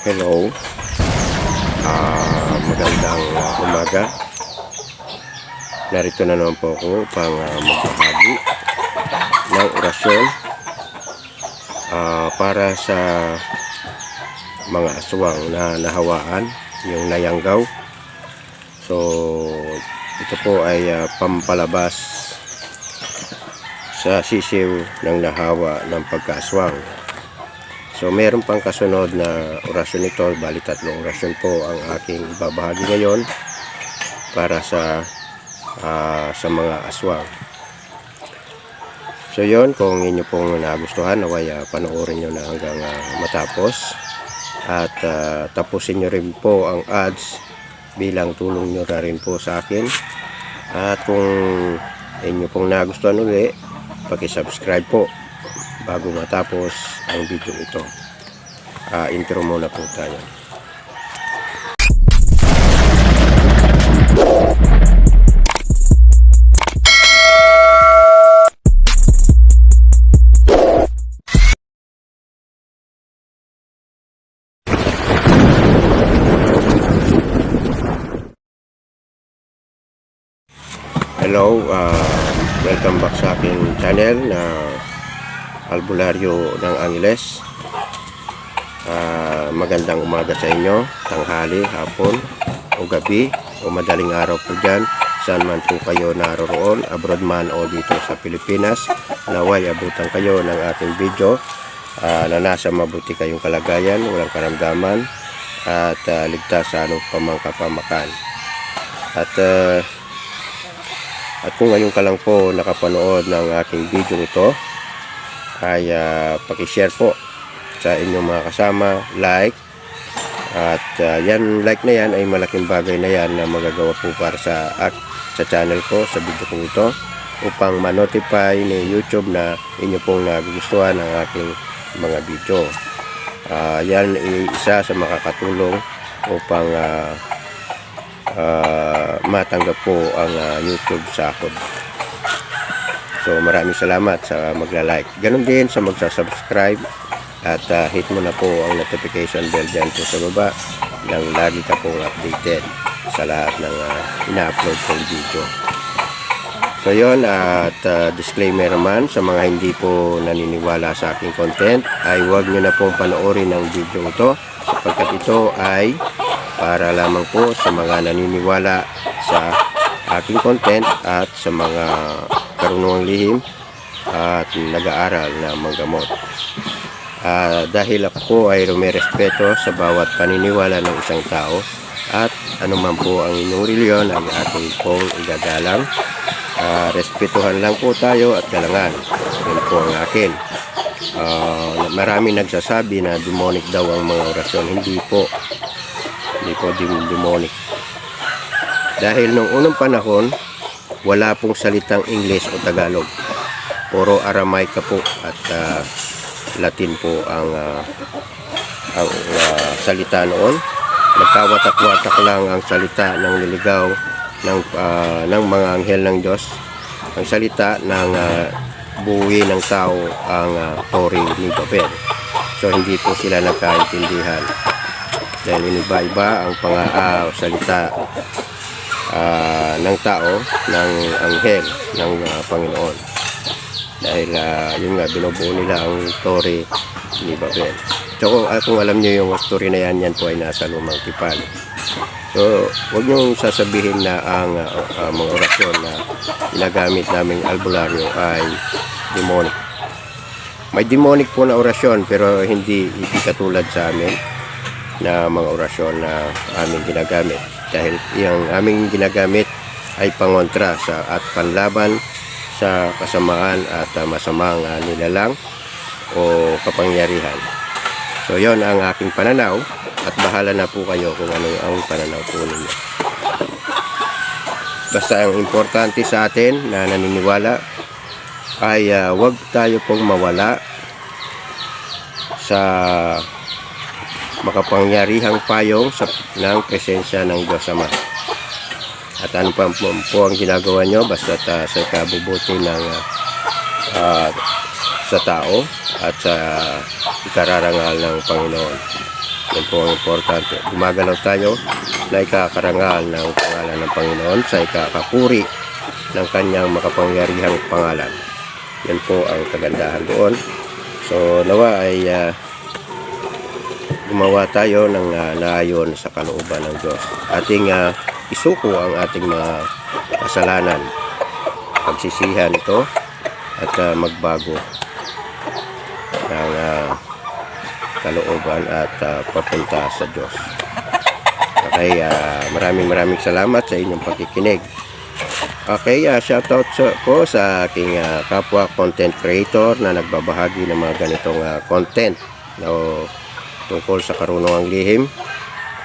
Hello. Ah, magandang ah, umaga. Narito na naman po ako upang ah, magbahagi ng orasyon ah, para sa mga aswang na nahawaan, yung nayanggaw. So, ito po ay ah, pampalabas sa sisiw ng nahawa ng pagkaaswang. So meron pang kasunod na orasyon ito, bali tatlong orasyon po ang aking ibabahagi ngayon para sa ah, sa mga aswang. So yon kung inyo pong nagustuhan, naway ah, panoorin nyo na hanggang ah, matapos. At ah, tapusin nyo rin po ang ads bilang tulong nyo na rin po sa akin. At kung inyo pong nagustuhan uli, paki-subscribe po bago matapos ang video ito. Ah, intro muna po tayo. Hello, ah, welcome back sa aking channel na Albularyo ng Angeles. Ah, magandang umaga sa inyo, tanghali, hapon, o gabi, o madaling araw po dyan. Saan man po kayo naroroon, abroad man o dito sa Pilipinas. Naway abutan kayo ng ating video ah, na nasa mabuti kayong kalagayan, walang karamdaman, at ah, ligtas sa anong pamangkapamakan. At ah, at kung ngayon ka lang po nakapanood ng aking video ito, ay uh, pakishare po sa inyong mga kasama, like, at ah, yan, like na yan ay malaking bagay na yan na magagawa po para sa, at, sa channel ko, sa video ko ito, upang ma-notify ni YouTube na inyo pong nagugustuhan ng aking mga video. Ah, yan isa sa makakatulong upang ah, ah, matanggap po ang ah, YouTube sa akin. So maraming salamat sa magla-like. Ganon din sa magsa-subscribe at ah, hit mo na po ang notification bell dyan po sa baba nang lagi ka pong updated sa lahat ng ah, ina-upload kong video. So yon at ah, disclaimer naman sa mga hindi po naniniwala sa aking content ay huwag nyo na pong panoorin ang video ito sapagkat ito ay para lamang po sa mga naniniwala sa aking content at sa mga karunungang lihim at nag-aaral na manggamot. Ah, dahil ako ay rumerespeto sa bawat paniniwala ng isang tao at anuman po ang inyong reliyon ay ating pong igagalang. Ah, respetuhan lang po tayo at galangan. Yun po ang akin. Ah, marami nagsasabi na demonic daw ang mga orasyon. Hindi po. Hindi po dim- demonic. Dahil nung unang panahon, wala pong salitang English o Tagalog. Puro Aramaica po at ah, Latin po ang ah, ang ah, salita noon. Nagkawatak-watak lang ang salita ng niligaw ng ah, ng mga anghel ng Diyos. Ang salita ng ah, buwi ng tao ang uh, Tori ni Babel. So hindi po sila nagkaintindihan. Dahil iniba-iba ang pang ah, salita ah, ng tao ng anghel ng ah, Panginoon. Dahil ah, yun nga binubuo nila ang story ni Babel. So ah, kung alam niyo yung story na yan, yan po ay nasa lumang tipan. So, huwag niyong sasabihin na ang ah, ah, mga orasyon na ginagamit naming albularyo ay demonic. May demonic po na orasyon pero hindi, hindi katulad sa amin na mga orasyon na aming ginagamit dahil yung aming ginagamit ay pangontra sa at panlaban sa kasamaan at uh, masamang uh, nilalang o kapangyarihan. So yon ang aking pananaw at bahala na po kayo kung ano ang pananaw po ninyo. Basta ang importante sa atin na naniniwala ay uh, wag tayo pong mawala sa makapangyarihang payong sa, ng presensya ng Diyos Ama. At ano pa po, po ang ginagawa nyo basta uh, sa kabubuti ng ah, sa tao at sa ikararangal ng Panginoon. Yan po ang importante. Gumagalaw tayo na ikakarangal ng pangalan ng Panginoon sa ikakapuri ng kanyang makapangyarihang pangalan. Yan po ang kagandahan doon. So, nawa ay ah, gumawa tayo ng uh, naayon sa kalooban ng Diyos. Ating ah, isuko ang ating mga kasalanan. Pagsisihan ito at ah, magbago ng ah, kalooban at ah, papunta sa Diyos. Okay, ah, maraming maraming salamat sa inyong pakikinig. Okay, uh, shoutout sa, po sa aking ah, kapwa content creator na nagbabahagi ng mga ganitong ah, content no, tungkol sa karunungang lihim.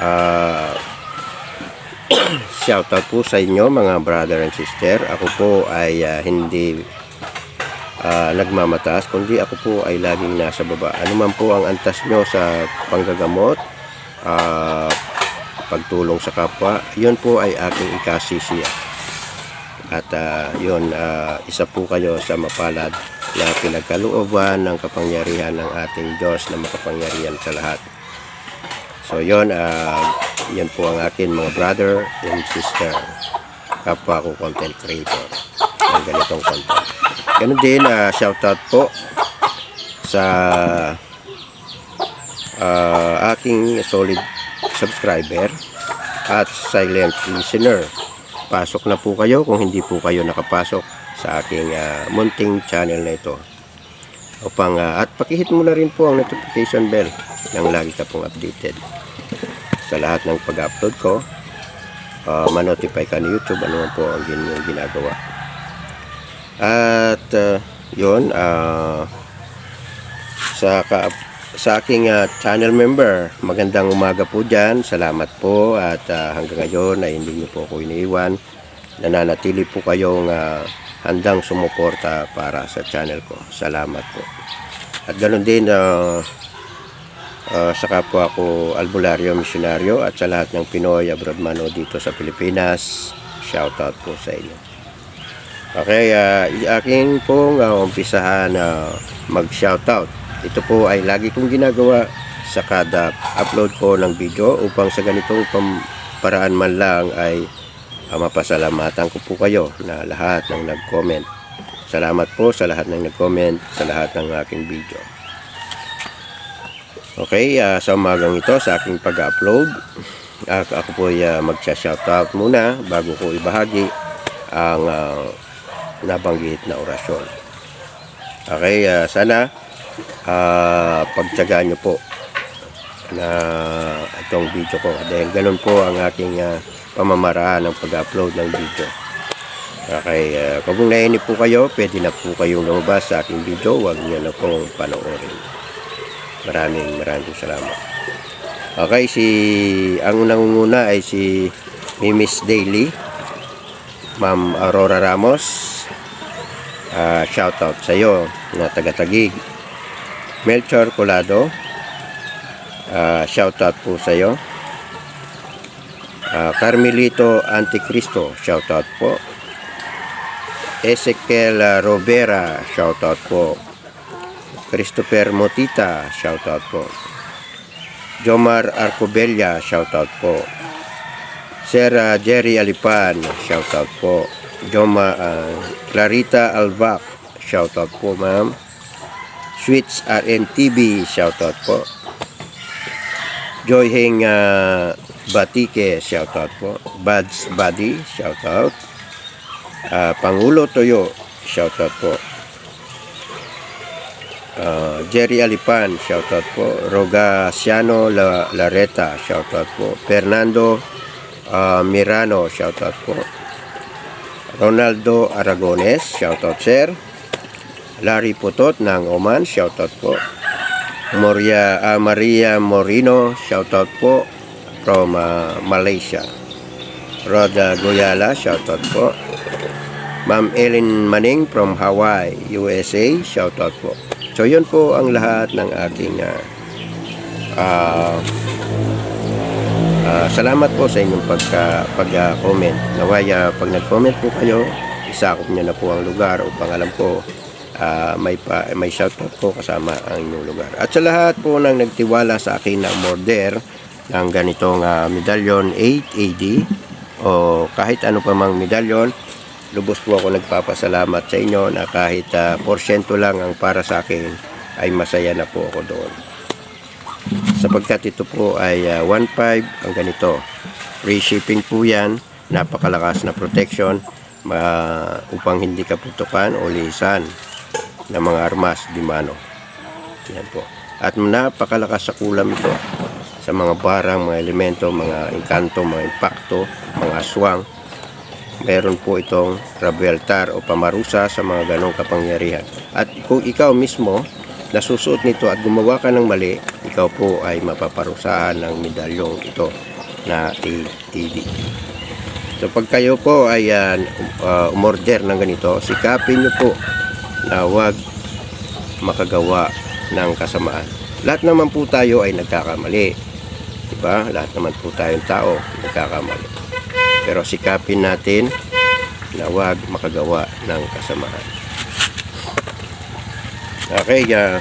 Ah, shoutout po sa inyo mga brother and sister. Ako po ay ah, hindi ah, nagmamataas, kundi ako po ay laging nasa baba. Ano man po ang antas nyo sa panggagamot, ah, pagtulong sa kapwa, yun po ay aking ikasisiya. At ah, yun, ah, isa po kayo sa mapalad na pinagkalooban ng kapangyarihan ng ating Diyos na makapangyarihan sa lahat. So yun, ah, yun po ang akin mga brother and sister. Kapwa ko content creator ng ganitong content. Ganun din, ah, shoutout po sa ah, aking solid subscriber at silent listener. Pasok na po kayo kung hindi po kayo nakapasok sa aking ah, munting channel na ito. Upang, ah, at pakihit mo na rin po ang notification bell nang lagi ka pong updated sa lahat ng pag-upload ko. ah, manotify ka ni YouTube ano po ang inyong ginagawa. At ah, yun, ah, sa ka, sa aking ah, channel member, magandang umaga po dyan. Salamat po at ah, hanggang ngayon ay hindi niyo po ako iniiwan. Nananatili po kayong ah, handang sumuporta para sa channel ko. Salamat po. At ganoon din ah, ah, sa kapwa ko albularyo misyonaryo at sa lahat ng Pinoy abroad man o dito sa Pilipinas. Shoutout po sa inyo. Okay, uh, aking pong uh, umpisahan na mag-shoutout. Ito po ay lagi kong ginagawa sa kada upload ko ng video upang sa ganitong paraan man lang ay uh, mapasalamatan ko po kayo na lahat ng nag-comment. Salamat po sa lahat ng nag-comment sa lahat ng aking video. Okay, uh, sa umagang ito sa aking pag-upload, uh, ako po ay uh, magsha-shoutout muna bago ko ibahagi ang uh, nabanggit na orasyon. Okay, ah, sana ah, pagtyagaan nyo po na itong video ko. Dahil ganun po ang aking ah, pamamaraan ng pag-upload ng video. Okay, ah, kung nainip po kayo, pwede na po kayong lumabas sa aking video. Huwag niyo na pong panoorin. Maraming maraming salamat. Okay, si ang unang una ay si Mimis Daily. Ma'am Aurora Ramos. Ah, shout out sa iyo na taga-tagig. Melchor Colado. Ah, shout out po sa iyo. Ah, Carmelito Anticristo, shout out po. Ezekiel Robera, shout out po. Christopher Motita, shout out po. Jomar Arcobella, shout out po. Sir ah, Jerry Alipan, shout out po. Joma ah, Clarita Alvac, shout out po ma'am. Sweets RNTV, shout out po. Joy Heng ah, Batike, shout out po. Buds Buddy, shout out. Ah, Pangulo Toyo, shout out po. Ah, Jerry Alipan, shout out po. Rogaciano La Lareta, shout out po. Fernando ah, Mirano, shout out po. Ronaldo Aragones, shoutout sir. Larry Putot ng Oman, shoutout po. Moria, ah, Maria Morino, shoutout po from ah, Malaysia. Roda Goyala, shoutout po. Ma'am Ellen Maning from Hawaii, USA, shoutout po. So yun po ang lahat ng aking ah, ah, Ah, salamat po sa inyong pagka, pag-comment. Naway, ah, pag nag-comment po kayo, isakop nyo na po ang lugar upang alam po ah, may, pa, may shoutout po kasama ang inyong lugar. At sa lahat po nang nagtiwala sa akin na umorder ng ganitong ah, medalyon 8AD o kahit ano pa mang medalyon, lubos po ako nagpapasalamat sa inyo na kahit ah, porsyento lang ang para sa akin ay masaya na po ako doon. Sapagkat ito po ay ah, 1.5 ang ganito. Free shipping po yan, napakalakas na protection ma- upang hindi ka putukan o lisan ng mga armas di mano. Yan po. At napakalakas sa kulam ito sa mga barang, mga elemento, mga engkanto, mga impacto, mga aswang. Meron po itong rabeltar o pamarusa sa mga ganong kapangyarihan. At kung ikaw mismo nasusuot nito at gumawa ka ng mali, ikaw po ay mapaparusahan ng medalyong ito na ATD. So pag kayo po ay uh, umorder ng ganito, sikapin nyo po na huwag makagawa ng kasamaan. Lahat naman po tayo ay nagkakamali. Diba? Lahat naman po tayong tao nagkakamali. Pero sikapin natin na huwag makagawa ng kasamaan. Okay, uh,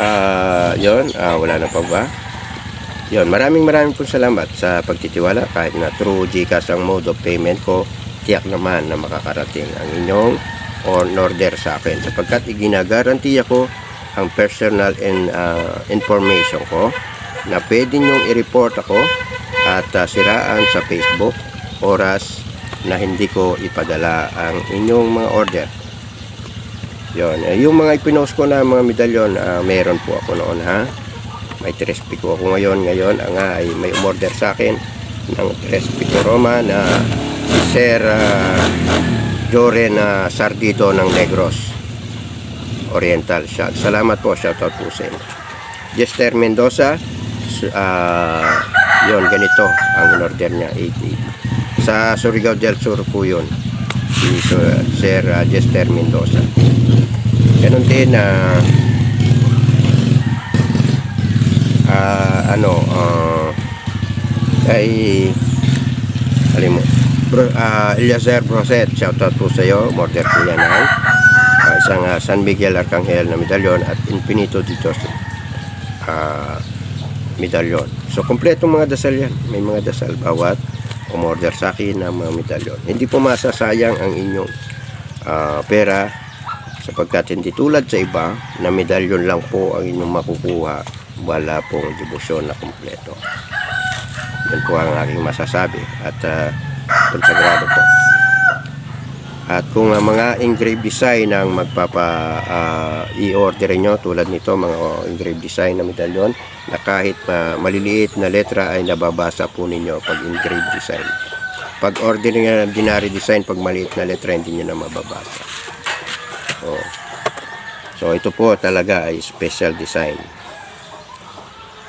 uh, yun, ah, wala na pa ba? Yun, maraming maraming po salamat sa pagtitiwala kahit na through GCash ang mode of payment ko, tiyak naman na makakarating ang inyong on order sa akin sapagkat iginagaranti ako ang personal and ah, information ko na pwede nyong i-report ako at ah, siraan sa Facebook oras na hindi ko ipadala ang inyong mga order. Yon, eh, yung mga ipinost ko na mga medalyon, ah, meron po ako noon ha. May Trespico ako ngayon. Ngayon, ang nga ay may umorder sa akin ng Trespico Roma na Sir ah, Joren uh, Sardito ng Negros Oriental. Shout. Salamat po. Shoutout po sa inyo. Jester Mendoza. ah, yon ganito ang order niya. 80. Sa Surigao del Sur po yun. Si Sir, ah, Jester Mendoza. Ganon din na ah ano ah ay alim mo Bro, ah Eliazer Broset shoutout po sa iyo order po yan ng ah, isang ah, San Miguel Arcangel na medalyon at Infinito dito ah medalyon so kompletong mga dasal yan. May mga dasal bawat umorder sa akin ng mga medalyon. Hindi po masasayang ang inyong ah, pera sapagkat hindi tulad sa iba na medalyon lang po ang inyong makukuha. Wala pong debosyon na kumpleto. Yan po ang aking masasabi at uh, konsagrado po at kung uh, mga engraved design ang magpapa ah, i-order nyo tulad nito mga oh, engraved design na medalyon na kahit uh, maliliit na letra ay nababasa po ninyo pag engraved design pag ordinary design pag maliit na letra hindi nyo na mababasa oh. so ito po talaga ay special design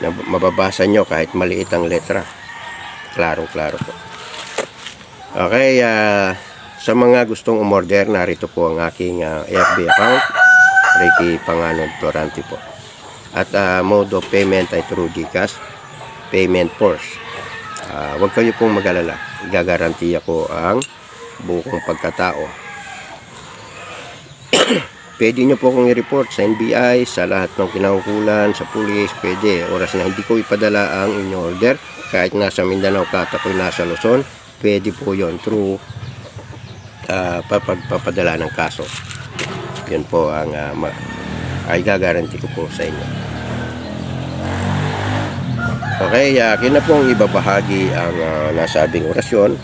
na mababasa nyo kahit maliit ang letra. Klaro-klaro po. Okay, ah, sa mga gustong umorder, narito po ang aking ah, FB account, Ricky Panganod Florante po. At ah, mode of payment ay through GCash, payment force. Ah, huwag kayo pong mag-alala. Igagaranti ako ang bukong pagkatao pwede nyo po akong i-report sa NBI, sa lahat ng kinaukulan, sa police, pwede. Oras na hindi ko ipadala ang inyong order, kahit nasa Mindanao ka, at ako'y nasa Luzon, pwede po yon through uh, papagpapadala ng kaso. Yun po ang ah, ma- ay gagaranti ko po sa inyo. Okay, uh, na pong ibabahagi ang ah, nasabing orasyon.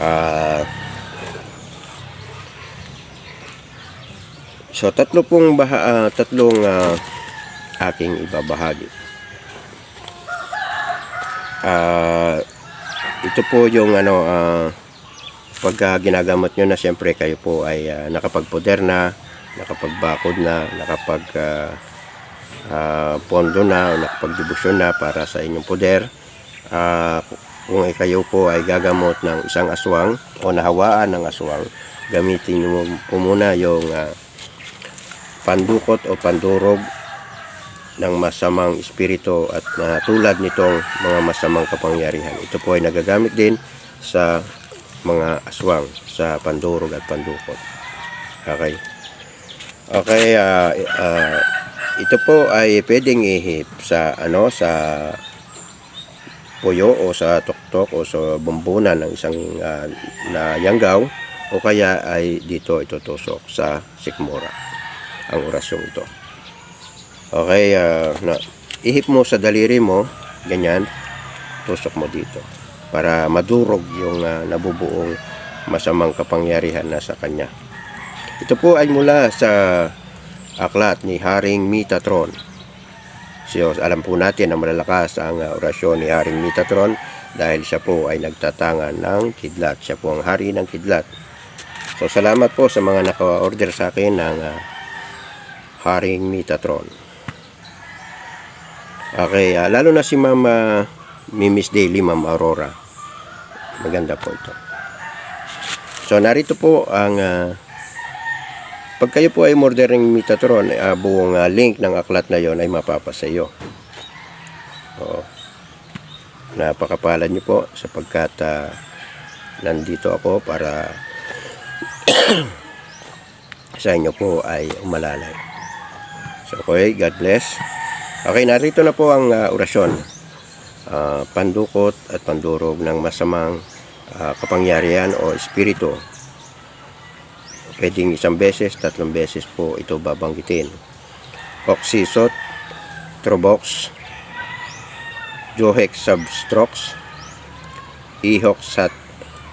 Ah... So tatlo pong baha, ah, tatlong ah, aking ibabahagi. Ah, ito po yung ano ah, pagka ginagamit nyo na siyempre kayo po ay ah, nakapagpoder na, nakapagbakod na, nakapag ah, ah, pondo na, o nakapagdebusyon na para sa inyong poder. Ah, kung ay kayo po ay gagamot ng isang aswang o nahawaan ng aswang, gamitin nyo po muna yung ah, pandukot o pandurog ng masamang espiritu at na tulad nitong mga masamang kapangyarihan. Ito po ay nagagamit din sa mga aswang sa pandurog at pandukot. Okay. Okay, ah, ah, ito po ay pwedeng ihip sa ano sa puyo o sa tuktok o sa bumbunan ng isang ah, na yanggaw o kaya ay dito itutusok sa sikmura ang orasyong ito. Okay, ah, na, ihip mo sa daliri mo, ganyan, tusok mo dito para madurog yung ah, nabubuong masamang kapangyarihan na sa kanya. Ito po ay mula sa aklat ni Haring Mitatron. So, alam po natin na malalakas ang uh, orasyon ni Haring Mitatron dahil siya po ay nagtatangan ng kidlat. Siya po ang hari ng kidlat. So, salamat po sa mga naka-order sa akin ng uh, Haring Mitatron. Okay, ah, lalo na si Ma'am uh, Mimis Daily, Ma'am Aurora. Maganda po ito. So, narito po ang ah, pag kayo po ay order ng Metatron, uh, buong ah, link ng aklat na yon ay mapapasa iyo. Oo. Napakapalad niyo po sapagkat ah, nandito ako para sa inyo po ay umalalay. So, okay, God bless. Okay, narito na po ang ah, orasyon. Ah, pandukot at pandurog ng masamang ah, kapangyarihan o espiritu pwedeng isang beses, tatlong beses po ito babanggitin. Oxysot, Trobox, Johex substrox, Ehoxat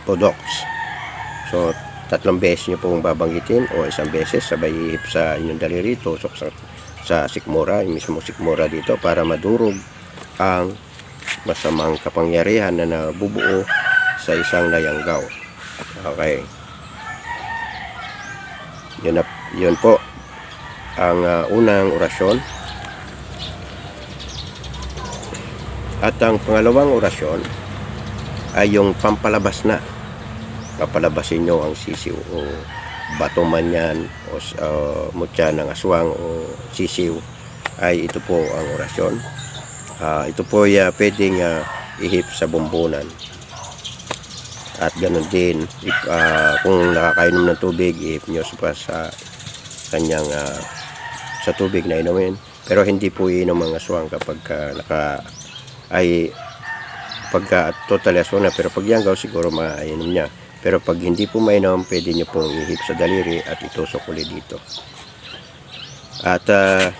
Podox. So, tatlong beses nyo pong babanggitin o isang beses sabay ihip sa inyong daliri, tusok sa, sa sikmura, yung mismo sikmura dito para madurog ang masamang kapangyarihan na nabubuo sa isang layanggaw. Okay. Yun, na, yun po ang ah, unang orasyon. At ang pangalawang orasyon ay yung pampalabas na. Papalabasin nyo ang sisiw o bato man yan o uh, mutya ng aswang o sisiw ay ito po ang orasyon. Ah, ito po ay ah, pwedeng ah, ihip sa bumbunan. At ganun din, if, ah, kung nakakainom ng tubig, ihip nyo sa kanyang ah, sa tubig na inumin. Pero hindi po iinom ang aswang kapag ah, naka ay pagka totally aswang na. Pero pag yanggaw siguro mainom niya. Pero pag hindi po mainom, pwede nyo pong ihip sa daliri at itusok ulit dito. At ah,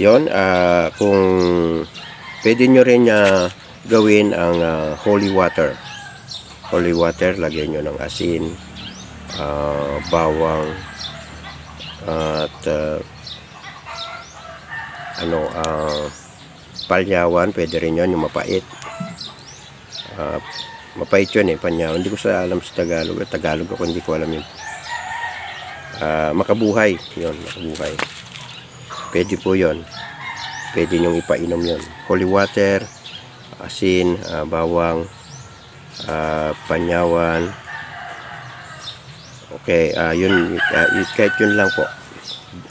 yon ah, kung pwede nyo rin ah, gawin ang ah, holy water. Holy water, lagyan nyo ng asin, ah, bawang, at ah, ano, ah, palyawan, pwede rin yun, yung mapait. Ah, mapait yun eh, panyawan. Hindi ko sa alam sa Tagalog. Tagalog ako, hindi ko alam yun. Ah, makabuhay, yun, makabuhay. Pwede po yun. Pwede nyong ipainom yun. Holy water, asin, ah, bawang, ah, panyawan. Okay, ah, yun, y- kahit yun lang po.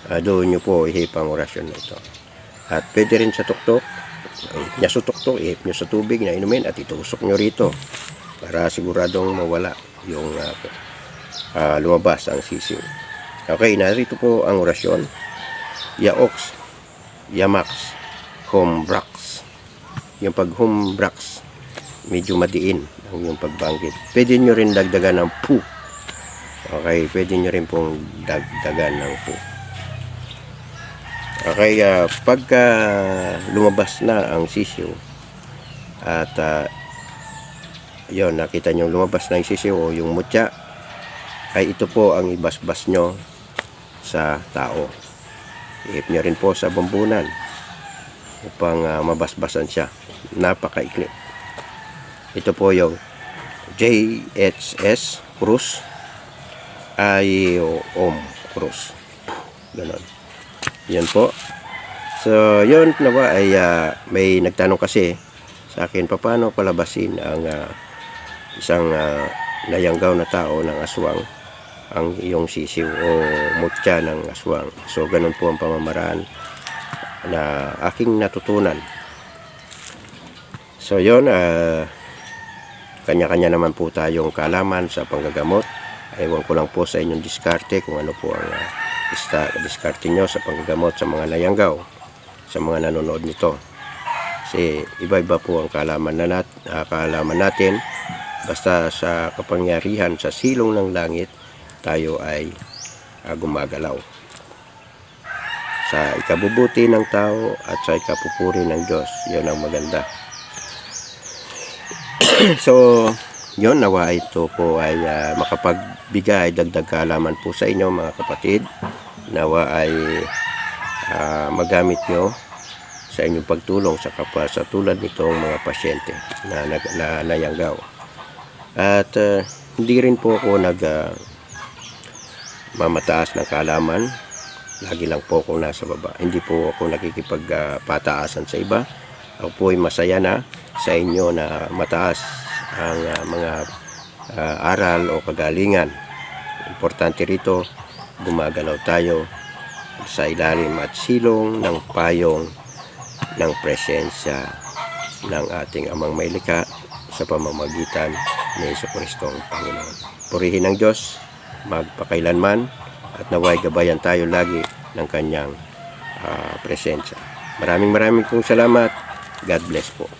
Ah, doon nyo po ihip ang orasyon na ito. At pwede rin sa tuktok. Ihip niya sa tuktok, ihip nyo sa tubig na inumin at itusok nyo rito para siguradong mawala yung ah, ah, lumabas ang sisiw. Okay, narito po ang orasyon. Yaox, Yamax, Hombrax. Yung pag Hombrax, medyo madiin ang yung pagbanggit. Pwede nyo rin dagdagan ng pu. Okay, pwede nyo rin pong dagdagan ng pu. Okay, ah, pagka lumabas na ang sisiw at ah, yon nakita nyo lumabas na yung sisiw o yung mutya ay ito po ang ibasbas nyo sa tao. Ihip nyo rin po sa bambunan upang ah, mabasbasan siya. Napakaikli. Ito po yung JHS Cruz ay Om Cruz. Ganon. Yan po. So, yun nawa ay ah, may nagtanong kasi sa akin paano palabasin ang ah, isang uh, nayanggaw na tao ng aswang ang iyong sisiw o mutya ng aswang. So, ganun po ang pamamaraan na aking natutunan. So, yun, ah, kanya-kanya naman po tayong kalaman sa panggagamot Ewan ko lang po sa inyong diskarte kung ano po ang uh, diskarte nyo sa panggagamot sa mga layanggaw sa mga nanonood nito. Kasi iba-iba po ang kaalaman, na nat, ah, kaalaman natin. Basta sa kapangyarihan sa silong ng langit, tayo ay ah, gumagalaw. Sa ikabubuti ng tao at sa ikapupuri ng Diyos, yun ang maganda. so, yun, nawa ito po ay ah, makapagbigay dagdag kaalaman po sa inyo mga kapatid. Nawa ay ah, magamit nyo sa inyong pagtulong sa kapwa sa tulad nitong mga pasyente na, na, na nayanggaw. At ah, hindi rin po ako nag ah, mamataas ng kaalaman. Lagi lang po ako nasa baba. Hindi po ako nakikipagpataasan sa iba. Ako po ay masaya na sa inyo na mataas ang ah, mga ah, aral o kagalingan. Importante rito, gumagalaw tayo sa ilalim at silong ng payong ng presensya ng ating amang mailika sa pamamagitan ni Yeso ang Panginoon. Purihin ng Diyos, magpakailanman at naway gabayan tayo lagi ng kanyang ah, presensya. Maraming maraming pong salamat. God bless po.